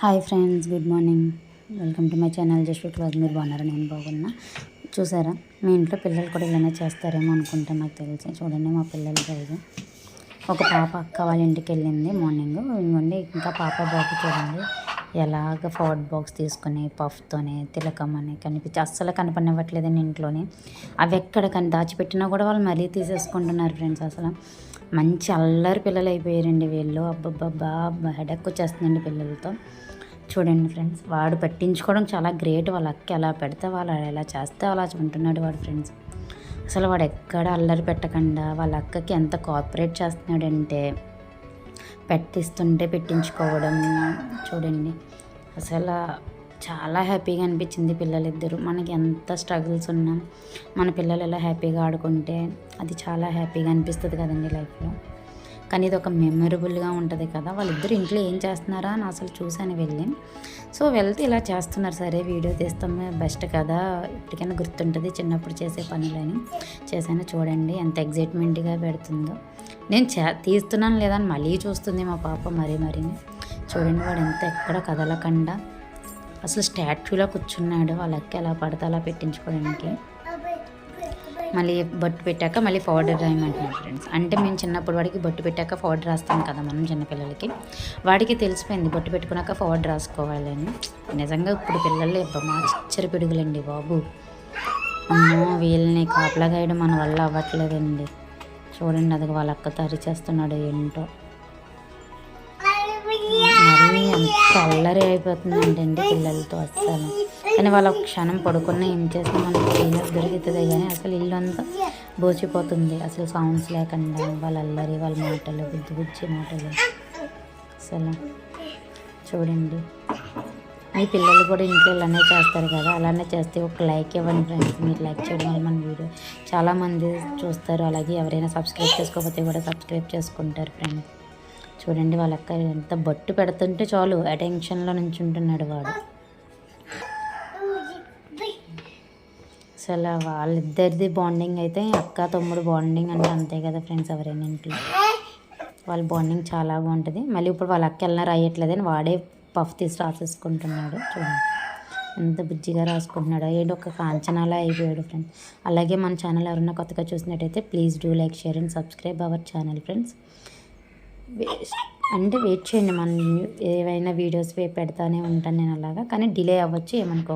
Hi friends good morning. Welcome to my channel just class. మీరు బాగున్నారా? నేను బాగున్నా. చూసారా? మీ ఇంట్లో పిల్లలు కూడా ఇలానే చేస్తారేమో అనుకుంటా నాకు తెలిసి. చూడండి మా పిల్లలు సైజు ఒక పాప అక్క వాళ్ళ ఇంటికి వెళ్ళింది మార్నింగ్. ఇంకోండి ఇంకా పాప బాబు చూడండి. ఎలాగ ఫాడ్ బాక్స్ తీసుకొని పఫ్తోనే తిలకమని కనిపించి అస్సలు కనపడివ్వట్లేదండి ఇంట్లోని. అవి ఎక్కడ కానీ దాచిపెట్టినా కూడా వాళ్ళు మరీ తీసేసుకుంటున్నారు ఫ్రెండ్స్ అసలు. మంచి అల్లరి పిల్లలు అయిపోయారండి వీళ్ళు. అబ్బబ్బబ్బా హెడక్ వచ్చేస్తుందండి పిల్లలతో. చూడండి ఫ్రెండ్స్ వాడు పట్టించుకోవడం చాలా గ్రేట్. వాళ్ళ అక్క ఎలా పెడితే వాళ్ళు ఎలా చేస్తే అలా ఉంటున్నాడు వాడు ఫ్రెండ్స్. అసలు వాడు ఎక్కడ అల్లరి పెట్టకుండా వాళ్ళ అక్కకి ఎంత కోఆపరేట్ చేస్తున్నాడంటే పెట్టిస్తుంటే పెట్టించుకోవడం చూడండి. అసలు చాలా హ్యాపీగా అనిపించింది పిల్లలిద్దరూ. మనకి ఎంత స్ట్రగుల్స్ ఉన్నా మన పిల్లలు ఎలా హ్యాపీగా ఆడుకుంటే అది చాలా హ్యాపీగా అనిపిస్తుంది కదండి లైఫ్లో. కానీ ఇది ఒక మెమరబుల్గా ఉంటుంది కదా. వాళ్ళిద్దరు ఇంట్లో ఏం చేస్తున్నారా అని అసలు చూశాను వెళ్ళి. సో వెళ్తే ఇలా చేస్తున్నారు. సరే వీడియో తీస్తాము బెస్ట్ కదా. ఇప్పటికైనా గుర్తుంటుంది చిన్నప్పుడు చేసే పనులని. చేశాను చూడండి ఎంత ఎగ్జైట్మెంట్గా పెడుతుందో. నేను చే తీస్తున్నాను లేదని మళ్ళీ చూస్తుంది మా పాప మరీ మరీ చూడండి వాడు ఎంత ఎక్కడ కదలకుండా. అసలు స్టాచ్యూలో కూర్చున్నాడు. వాళ్ళకి ఎలా పడితే అలా పెట్టించుకోవడానికి. మళ్ళీ బొట్టు పెట్టాక మళ్ళీ పౌడర్ రాయమంటున్నాడు ఫ్రెండ్స్ అంటే మేము చిన్నప్పుడు వాడికి బొట్టు పెట్టాక పౌడర్ రాస్తాం కదా మనం చిన్నపిల్లలకి. వాడికి తెలిసిపోయింది బొట్టు పెట్టుకున్నాక పౌడర్ రాసుకోవాలని నిజంగా ఇప్పుడు పిల్లలు మా చిచ్చరి పిడుగులండి బాబు. అమ్మో వీళ్ళని కాపలా గాయడం మన వల్ల అవ్వట్లేదండి. చూడండి అది వాళ్ళ అక్కతో అరిచేస్తున్నాడు ఏంటో. మరీ ఎంత అల్లరి అయిపోతుందంటండి పిల్లలతో అస్సలు. కానీ వాళ్ళు క్షణం పడుకున్న ఏం చేసినా మనకి క్లీనర్ దొరుకుతుంది కానీ అసలు ఇల్లు అంతా బోచిపోతుంది. అసలు సౌండ్స్ లేకుండా వాళ్ళ అల్లరి వాళ్ళ మాటలు బుద్ధి బుద్ధి మాటలు. అసలు చూడండి. మీ పిల్లలు కూడా ఇంట్లో ఇలానే చేస్తారు కదా అలానే చేస్తే ఒక లైక్ ఇవ్వండి ఫ్రెండ్స్ మీరు లైక్ చేయడం వల్ల మన వీడియో చాలామంది చూస్తారు. అలాగే ఎవరైనా సబ్స్క్రైబ్ చేసుకోకపోతే కూడా సబ్స్క్రైబ్ చేసుకుంటారు ఫ్రెండ్స్ చూడండి వాళ్ళక్క ఎంత బట్టు పెడుతుంటే చాలు అటెన్షన్లో నుంచి ఉంటున్నాడు వాడు. అసలు వాళ్ళిద్దరిది బాండింగ్ అయితే అక్క తమ్ముడు బాండింగ్ అంటే అంతే కదా ఫ్రెండ్స్ ఎవరైనా ఇంట్లో వాళ్ళ బాండింగ్ చాలా బాగుంటుంది. మళ్ళీ ఇప్పుడు వాళ్ళ అక్క వెళ్ళినా రాయట్లేదని వాడే పఫ్ తీసి రాసేసుకుంటున్నాడు. చూడండి ఎంత బుజ్జిగా రాసుకుంటున్నాడు. ఏంటి ఒక కాంచనాలా అయిపోయాడు ఫ్రెండ్స్ అలాగే మన ఛానల్ ఎవరైనా కొత్తగా చూసినట్టయితే please do like share and subscribe our channel friends అంటే వెయిట్ చేయండి. మన ఏవైనా వీడియోస్ పెడతానే ఉంటాను నేను అలాగా. కానీ డిలే అవ్వచ్చు ఏమనుకో